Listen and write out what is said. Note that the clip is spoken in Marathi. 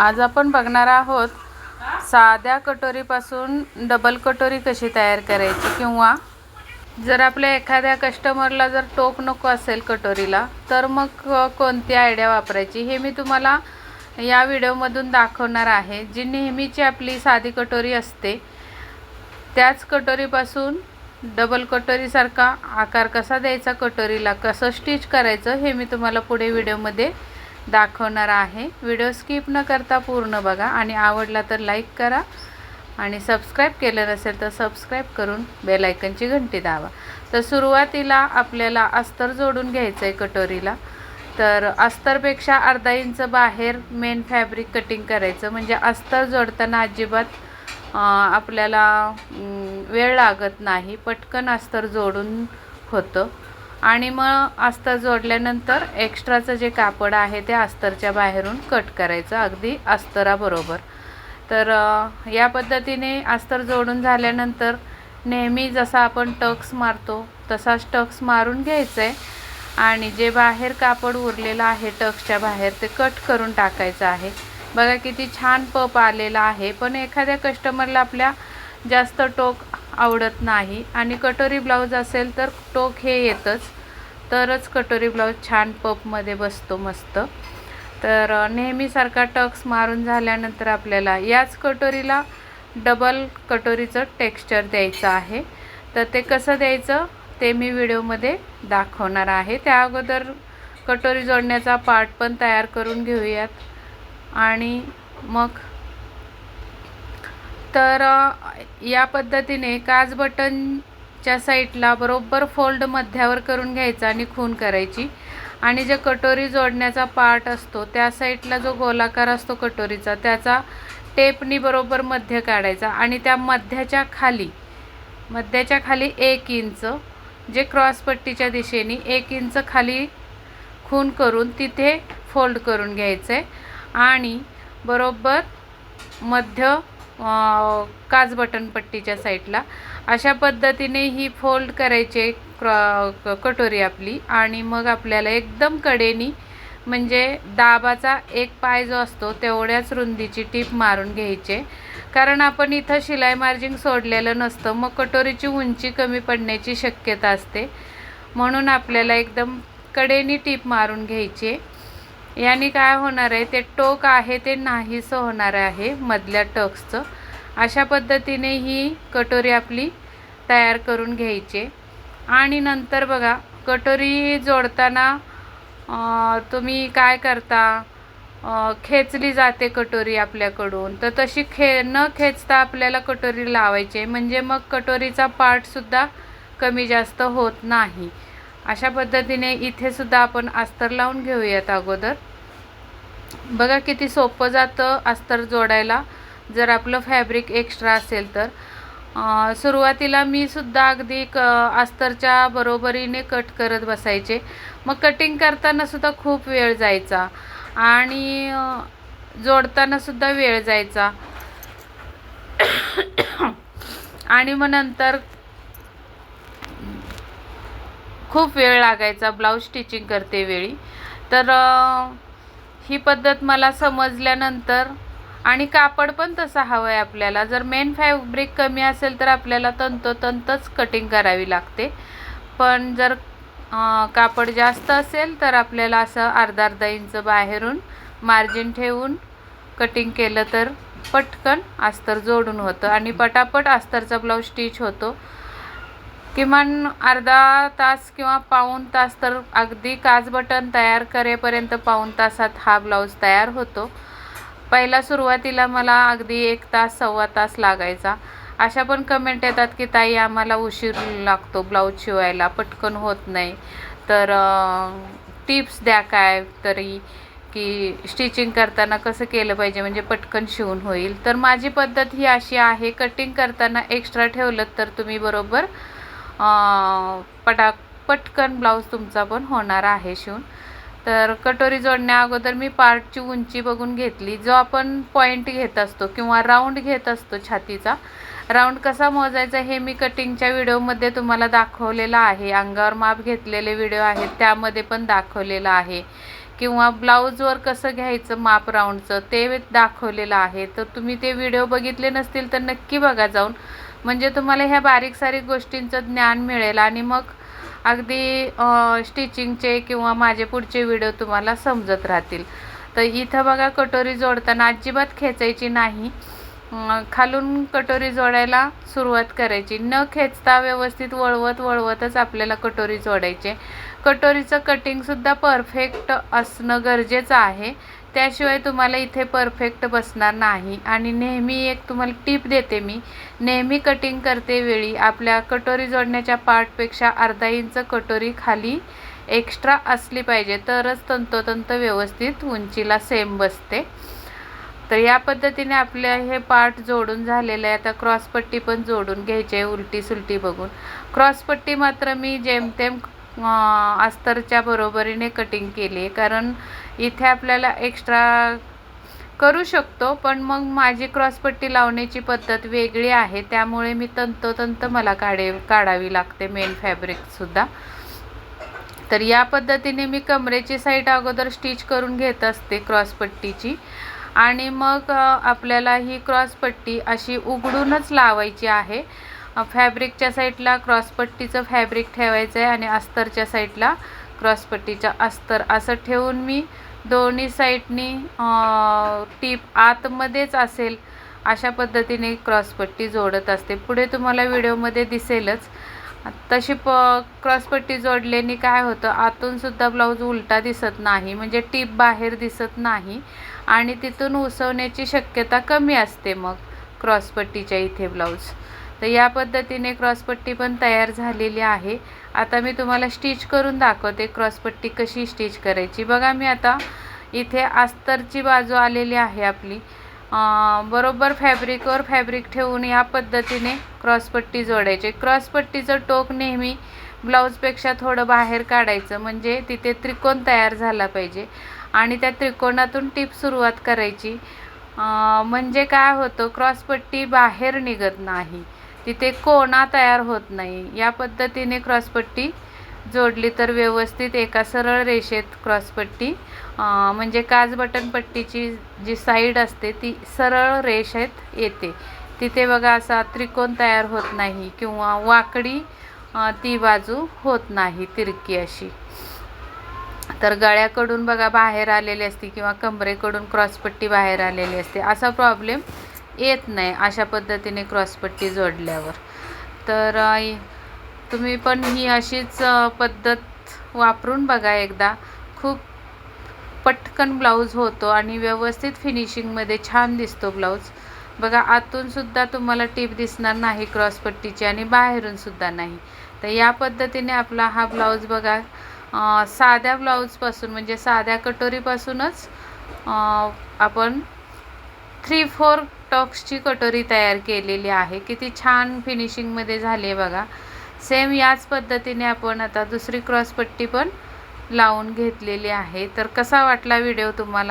आज आपण बघणार आहोत साध्या कटोरीपासून डबल कटोरी कशी तयार करायची किंवा जर आपल्या एखाद्या कस्टमरला जर टोक नको असेल कटोरीला तर मग कोणती आयडिया वापरायची हे मी तुम्हाला या व्हिडिओमधून दाखवणार आहे. जी नेहमीची आपली साधी कटोरी असते त्याच कटोरीपासून डबल कटोरीसारखा आकार कसा द्यायचा कटोरीला कसं स्टिच करायचं हे मी तुम्हाला पुढे व्हिडिओमध्ये दाखवणार आहे. व्हिडिओ स्किप न करता पूर्ण बघा आणि आवडला तर लाईक करा आणि सबस्क्राईब केलं नसेल तर सबस्क्राईब करून बेलायकनची घंटी दावा तर सुरुवातीला आपल्याला अस्तर जोडून घ्यायचं आहे कटोरीला. तर अस्तरपेक्षा अर्धा इंच बाहेर मेन फॅब्रिक कटिंग करायचं. म्हणजे अस्तर जोडताना अजिबात आपल्याला वेळ लागत नाही. पटकन अस्तर जोडून होतं. आणि मग अस्तर जोडल्यानंतर एक्स्ट्राचं जे कापड आहे ते अस्तरच्या बाहेरून कट करायचं अगदी अस्तराबरोबर तर या पद्धतीने अस्तर जोडून झाल्यानंतर नेहमी जसा आपण टक्स मारतो तसाच टक्स मारून घ्यायचं आहे आणि जे बाहेर कापड उरलेलं आहे टक्सच्या बाहेर ते कट करून टाकायचं आहे. बघा किती छान पप आलेला आहे पण एखाद्या कस्टमरला आपल्या जास्त टोक आवडत नाही. आणि कटोरी ब्लाऊज असेल तर टोक हे येतंच. तरच कटोरी ब्लाऊज छान पपमध्ये बसतो मस्त. तर नेहमीसारखा टक्स मारून झाल्यानंतर आपल्याला याच कटोरीला डबल कटोरीचं टेक्स्चर द्यायचं आहे. तर ते कसं द्यायचं ते मी व्हिडिओमध्ये दाखवणार आहे. त्या अगोदर कटोरी जोडण्याचा पार्ट पण तयार करून घेऊयात. आणि मग तर या पद्धतीने काज बटनच्या साईडला बरोबर फोल्ड मध्यावर करून घ्यायचा आणि खून करायची. आणि जे कटोरी जोडण्याचा पार्ट असतो त्या साईडला जो गोलाकार असतो कटोरीचा त्याचा टेपनी बरोबर मध्य काढायचा आणि त्या मध्याच्या खाली मध्याच्या खाली एक इंच जे क्रॉसपट्टीच्या दिशेने एक इंच खाली खून करून तिथे फोल्ड करून घ्यायचं आहे आणि बरोबर मध्य काच बटन पट्टीच्या साईडला. अशा पद्धतीने ही फोल्ड करायचे क्रॉ क- कटोरी आपली. आणि मग आपल्याला एकदम कडेनी म्हणजे दाबाचा एक पाय जो असतो तेवढ्याच रुंदीची टीप मारून घ्यायचे. कारण आपण इथं शिलाई मार्जिंग सोडलेलं नसतं मग कटोरीची उंची कमी पडण्याची शक्यता असते. म्हणून आपल्याला एकदम कडेनी टीप मारून घ्यायची. याने काय होणार आहे ते टोक आहे ते नाहीसं होणार आहे मधल्या टक्सचं. अशा पद्धतीने ही कटोरी आपली तयार करून घ्यायची. आणि नंतर बघा कटोरी जोडताना तुम्ही काय करता? खेचली जाते कटोरी आपल्याकडून. तर तशी खे न खेचता आपल्याला कटोरी लावायची म्हणजे मग कटोरीचा पार्टसुद्धा कमी जास्त होत नाही. अशा पद्धतीने इथे सुद्धा आपण अस्तर लावून घेऊयात अगोदर. बघा किती सोपं जातं अस्तर जोडायला. जर आपलं फॅब्रिक एक्स्ट्रा असेल तर. सुरुवातीला मी सुद्धा अगदी क अस्तरच्या बरोबरीने कट करत बसायचे. मग कटिंग करताना सुद्धा खूप वेळ जायचा. आणि जोडतानासुद्धा जोडताना सुद्धा वेळ जायचा. आणि मग नंतर खूप वेळ लागायचा ब्लाऊज स्टिचिंग करते वेळी. तर ही पद्धत मला समजल्यानंतर आणि कापड पण तसा हवं आहे आपल्याला. जर मेन फॅब्रिक कमी असेल तर आपल्याला तंतोतंतच कटिंग करावी लागते. पण जर कापड जास्त असेल तर आपल्याला असं अर्धा अर्धा इंच बाहेरून मार्जिन ठेवून कटिंग केलं तर पटकन अस्तर जोडून होतं. आणि पटापट अस्तरचा ब्लाऊज स्टिच होतो. किमान अर्धा तास किंवा पाऊण तास तर अगदी काच बटन तयार करेपर्यंत पाऊण तासात हा ब्लाऊज तयार होतो. पहिला सुरुवातीला मला अगदी एक तास सव्वा तास लागायचा. अशा पण कमेंट येतात की ताई आम्हाला उशीर लागतो ब्लाऊज शिवायला पटकन होत नाही. तर टिप्स द्या काय तरी की स्टिचिंग करताना कसं केलं पाहिजे म्हणजे पटकन शिवून होईल. तर माझी पद्धत ही अशी आहे कटिंग करताना एक्स्ट्रा ठेवलं तर तुम्ही बरोबर पटा पटकन ब्लाऊज तुमचा पण होणार आहे शिवून. तर कटोरी जोडण्या अगोदर मी पार्टची उंची बघून घेतली. जो आपण पॉईंट घेत असतो किंवा राऊंड घेत असतो छातीचा राऊंड कसा मोजायचा हे मी कटिंगच्या व्हिडिओमध्ये तुम्हाला दाखवलेलं आहे. अंगावर माप घेतलेले व्हिडिओ आहेत त्यामध्ये पण दाखवलेलं आहे. किंवा ब्लाऊजवर कसं घ्यायचं माप राऊंडचं ते दाखवलेलं आहे. तर तुम्ही ते व्हिडिओ बघितले नसतील तर नक्की बघा जाऊन. म्हणजे तुम्हाला ह्या बारीक सारीक गोष्टींचं ज्ञान मिळेल आणि मग अगदी स्टिचिंगचे किंवा माझे पुढचे व्हिडिओ तुम्हाला समजत राहतील. तर इथं बघा कटोरी जोडताना अजिबात खेचायची नाही. खालून कटोरी जोडायला सुरुवात करायची. न खेचता व्यवस्थित वळवत वळवतच आपल्याला कटोरी जोडायचे. कटोरीचं कटिंगसुद्धा परफेक्ट असणं गरजेचं आहे. त्याशिवाय तुम्हाला इथे परफेक्ट बसणार नाही. आणि नेहमी एक तुम्हाला टीप देते मी. नेहमी कटिंग करते वेळी आपल्या कटोरी जोडण्याच्या पार्टपेक्षा अर्धा इंच कटोरी खाली एक्स्ट्रा असली पाहिजे. तरच तंतोतंत व्यवस्थित उंचीला सेम बसते. तर या पद्धतीने आपले हे पार्ट जोडून झालेले आहे. आता क्रॉसपट्टी पण जोडून घ्यायची आहे उलटी सुलटी बघून. क्रॉसपट्टी मात्र मी जेमतेम अस्तरच्या बरोबरीने कटिंग केली आहे कारण इथे आपल्याला एक्स्ट्रा करू शकतो पण मग माझी क्रॉसपट्टी लावण्याची पद्धत वेगळी आहे. त्यामुळे मी तंतोतंत मला काढे काढावी लागते मेन फॅब्रिकसुद्धा तर या पद्धतीने मी कमरेची साईड अगोदर स्टिच करून घेत असते क्रॉसपट्टीची आणि मग आपल्याला ही क्रॉसपट्टी अशी उघडूनच लावायची आहे. फॅब्रिकच्या साईडला क्रॉसपट्टीचं फॅब्रिक ठेवायचं आहे आणि अस्तरच्या साईडला क्रॉसपट्टीचं अस्तर. असं ठेवून मी दोन्ही साईडनी टीप आतमध्येच असेल अशा पद्धतीने क्रॉसपट्टी जोडत असते. पुढे तुम्हाला व्हिडिओमध्ये दिसेलच. तशी प क्रॉसपट्टी जोडल्याने काय होतं आतूनसुद्धा ब्लाऊज उलटा दिसत नाही म्हणजे टीप बाहेर दिसत नाही. आणि तिथून उसवण्याची शक्यता कमी असते मग क्रॉसपट्टीच्या इथे ब्लाऊज. तर या पद्धतीने क्रॉसपट्टी पण तयार झालेली आहे. आता मी तुम्हाला स्टिच करून दाखवते क्रॉसपट्टी कशी स्टिच करायची. बघा मी आता इथे अस्तरची बाजू आलेली आहे आपली. बरोबर फॅब्रिकवर फॅब्रिक ठेवून या पद्धतीने क्रॉसपट्टी जोडायची. क्रॉसपट्टीचं टोक नेहमी ब्लाऊजपेक्षा थोडं बाहेर काढायचं म्हणजे तिथे त्रिकोण तयार झाला पाहिजे. आणि त्या त्रिकोणातून टीप सुरुवात करायची. म्हणजे काय होतं क्रॉसपट्टी बाहेर निघत नाही. तिथे कोणा तयार होत नाही. या पद्धतीने क्रॉसपट्टी जोडली तर व्यवस्थित एका सरळ रेषेत क्रॉसपट्टी म्हणजे काज बटनपट्टीची जी साईड असते ती सरळ रेषेत येते. तिथे बघा असा त्रिकोण तयार होत नाही किंवा वाकडी ती बाजू होत नाही तिरकी अशी. तर गळ्याकडून बघा बाहेर आलेली असते किंवा कमरेकडून क्रॉसपट्टी बाहेर आलेली असते असा प्रॉब्लेम येत नाही अशा पद्धतीने क्रॉसपट्टी जोडल्यावर. तर तुम्ही पण ही अशीच पद्धत वापरून बघा एकदा. खूप पटकन ब्लाऊज होतो आणि व्यवस्थित फिनिशिंगमध्ये छान दिसतो ब्लाऊज. बघा आतूनसुद्धा तुम्हाला टीप दिसणार नाही क्रॉसपट्टीची आणि बाहेरून सुद्धा नाही. तर या पद्धतीने आपला हा ब्लाऊज बघा साध्या ब्लाऊजपासून म्हणजे साध्या कटोरीपासूनच आपण थ्री फोर टॉक्सची कटोरी तयार केलेली आहे. किती छान फिनिशिंगमध्ये झाली आहे बघा. सेम याच पद्धतीने आपण आता दुसरी क्रॉसपट्टी पण लावून घेतलेली आहे. तर कसा वाटला व्हिडिओ तुम्हाला?